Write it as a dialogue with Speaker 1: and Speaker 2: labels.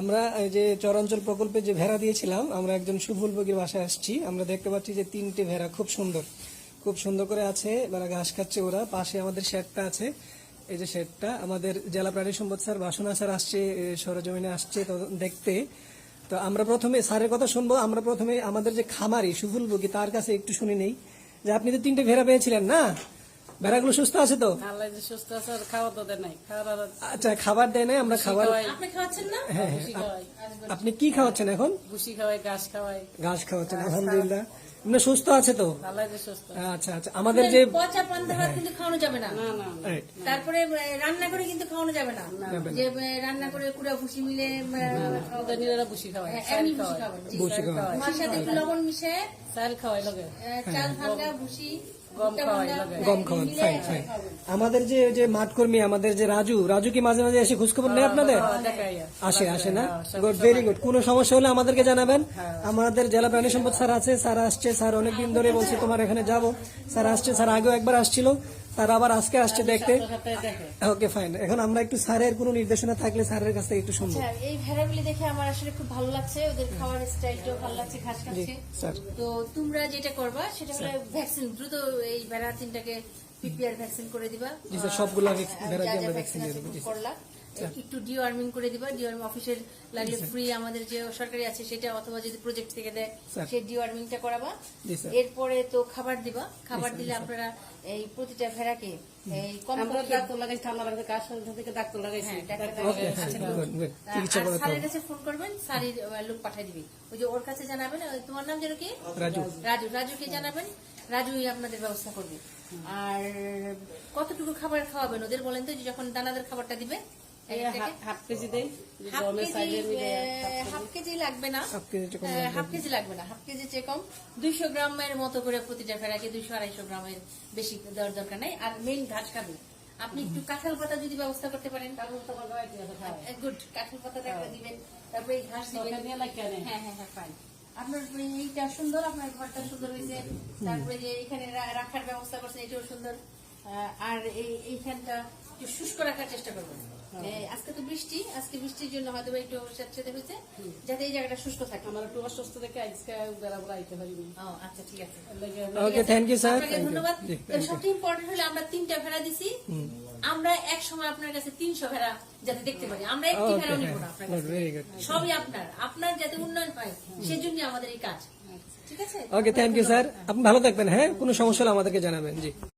Speaker 1: আমরা যে চরাঞ্চল প্রকল্পে যে ভেড়া দিয়েছিলাম, আমরা একজন সুফুলভোগীর বাসায় আসছি। আমরা দেখতে পাচ্ছি যে তিনটে ভেড়া খুব সুন্দর। খুব সুন্দর করে আছে, এবার ঘাস খাচ্ছে ওরা। পাশে আমাদের শেডটা আছে। এই যে শেডটা, আমাদের জেলা প্রাণী সম্পদ স্যার বাসনা স্যার আসছে সরজমিনে আসছে দেখতে। তো আমরা প্রথমে, স্যারের কথা শুনব, আমরা প্রথমে আমাদের যে খামারি সুফুলভোগী, তার কাছে একটু শুনে নেই যে আপনি তো তিনটে ভেড়া পেয়েছিলেন না? ভেড়াগুলো সুস্থ আছে তো?
Speaker 2: সুস্থ আছে আর খাওয়া তো দেয় নাই। খাওয়ার
Speaker 1: আচ্ছা খাবার দেয় না আমরা খাবার
Speaker 3: আপনি খাওয়াচ্ছেন না?
Speaker 1: হ্যাঁ আপনি কি খাওয়াচ্ছেন এখন?
Speaker 2: ভুসি খাওয়াই ঘাস খাওয়াই।
Speaker 1: ঘাস খাওয়াচ্ছেন আলহামদুলিল্লাহ। এমনি সুস্থ আছে তো? আচ্ছা আচ্ছা আমাদের যে
Speaker 3: পচা পান্তা ভাত কিন্তু খাওয়ানো যাবে না।
Speaker 2: না না
Speaker 1: Right.
Speaker 3: তারপরে রান্না করে কিন্তু খাওয়ানো যাবে না। যে রান্না করে কুড়া ভুসি মিলে
Speaker 2: ভুসি খাওয়াই
Speaker 3: হ্যাঁ, ভুসি লবণ মিশে
Speaker 2: চাল খাওয়াই লগে।
Speaker 3: চাল ভাঙ্গা ভুসি।
Speaker 2: গম
Speaker 3: ভাঙ্গা,
Speaker 2: লাগে।
Speaker 3: হ্যাঁ,
Speaker 1: গম খাওয়ান ফাইন ফাইন আমাদের যে যে মাঠ কর্মী আমাদের যে রাজু রাজু কি মাঝে মাঝে এসে খোঁজখবর নেই আপনাদের? আসে আসে না?
Speaker 2: হ্যাঁ,
Speaker 1: গুড ভেরি গুড কোনো সমস্যা হলে আমাদেরকে জানাবেন। আমাদের জেলা প্রাণী সম্পদ স্যার আছে স্যার আসছে স্যার অনেকদিন ধরে বলছে তোমার এখানে যাব। স্যার আসছে স্যার আগেও একবার আসছিল। স্যার আবার আজকে আসছে দেখতে। ওকে ফাইন এখন আমরা একটু স্যারের কোনো নির্দেশনা থাকলে স্যারের কাছ থেকে একটু শুনব।
Speaker 3: আচ্ছা এই ভেড়াগুলি দেখে আমার আসলে খুব ভালো লাগছে। ওদের খাওয়ার স্টাইলটাও ভালো লাগছে ঘাস খাচ্ছে। তো তোমরা যেটা করবা সেটা হলো ভ্যাকসিন দ্রুত এই ভেড়া তিনটাকে পিপিআর ভ্যাকসিন করে দিবা।
Speaker 1: জি স্যার সবগুলো
Speaker 3: আমি
Speaker 1: ভেড়া দিয়ে আমরা
Speaker 3: ভ্যাকসিন
Speaker 1: দিয়ে দেব।
Speaker 3: করলাম একটু ডিওয়ার্মিং করে দিবা ডিওয়ার্মিং অফিসের লাগলে ফ্রি আমাদের যে সরকারি আছে সেটা অথবা যদি প্রজেক্ট থেকে দেয়। সেই ডিওয়ার্মিংটা করাবা। এরপরে তো খাবার দিবা। খাবার দিলে আপনারা এই প্রতিটা ভেড়াকে এই কম
Speaker 2: ডাক্তার লাগাইছি ঠান্ডা লাগছে কাজ থেকে ডাক্তার লাগাইছি
Speaker 3: হ্যাঁ, স্যারের কাছে ফোন করবেন স্যারের লোক পাঠিয়ে দিবি। ওই যে ওর কাছে জানাবেন ওই তোমার নাম যেন কি?
Speaker 1: রাজু।
Speaker 3: রাজু রাজুকে জানাবেন রাজুই আপনাদের ব্যবস্থা করবে। আর কতটুকু খাবার খাওয়াবেন ওদের বলেন তো যে যখন দানাদের খাবারটা দিবে?
Speaker 2: হাফ কেজি দেই
Speaker 3: হাফ কেজি
Speaker 2: সাইডে মিলে
Speaker 3: আহ, হাফ কেজি লাগবে না।
Speaker 1: হাফ কেজি চেয়ে কম
Speaker 3: আহ,
Speaker 1: লাগবে।
Speaker 3: হাফ কেজি লাগবে না হাফ কেজি চেয়ে কম। দুইশো গ্রামের মতো করে প্রতিটা ফেরাকে দুইশো আড়াইশো গ্রামের বেশি দেওয়ার দরকার নাই। আর মেইন ঘাস খাবে। আপনি একটু কাঁঠাল পাতা যদি ব্যবস্থা করতে পারেন। গুড কাঁঠাল পাতা একটা দিবেন তারপরে এই ঘাস দিবেন।
Speaker 2: দরকার নিয়ে লাগে না।
Speaker 3: হ্যাঁ হ্যাঁ হ্যাঁ ফাইন আপনার এইটা সুন্দর আপনার ঘরটা সুন্দর হয়েছে তারপরে যে এখানে রাখার ব্যবস্থা করছেন এটাও সুন্দর। আহ, আর এইখানটা একটু শুষ্ক রাখার চেষ্টা করবেন এই, আজকে তো বৃষ্টি আজকে বৃষ্টির জন্য হয়তো একটু স্যাঁতস্যাঁতে হয়েছে যাতে এই জায়গাটা শুষ্ক থাকে।
Speaker 2: আমার একটু অসুস্থ দেখে আজকে বেড়াবো আইতে পারিনি।
Speaker 3: আচ্ছা ঠিক আছে।
Speaker 1: ওকে থ্যাংক ইউ স্যার
Speaker 3: ধন্যবাদ। সবচেয়ে ইম্পর্টেন্ট হলো আমরা তিনটা ভেড়া দিছি। আমরা এক সময় আপনার কাছে তিনশো ভেড়া যাতে দেখতে পারি। আমরা একটি ভেড়াও নিব না আপনার কাছে। সবই আপনার। আপনার যাতে উন্নয়ন হয় সেজন্য আমাদের এই কাজ। ঠিক আছে।
Speaker 1: ওকে থ্যাংক ইউ স্যার আপনি ভালো থাকবেন হ্যাঁ? কোনো সমস্যা হলে আমাদেরকে জানাবেন জি।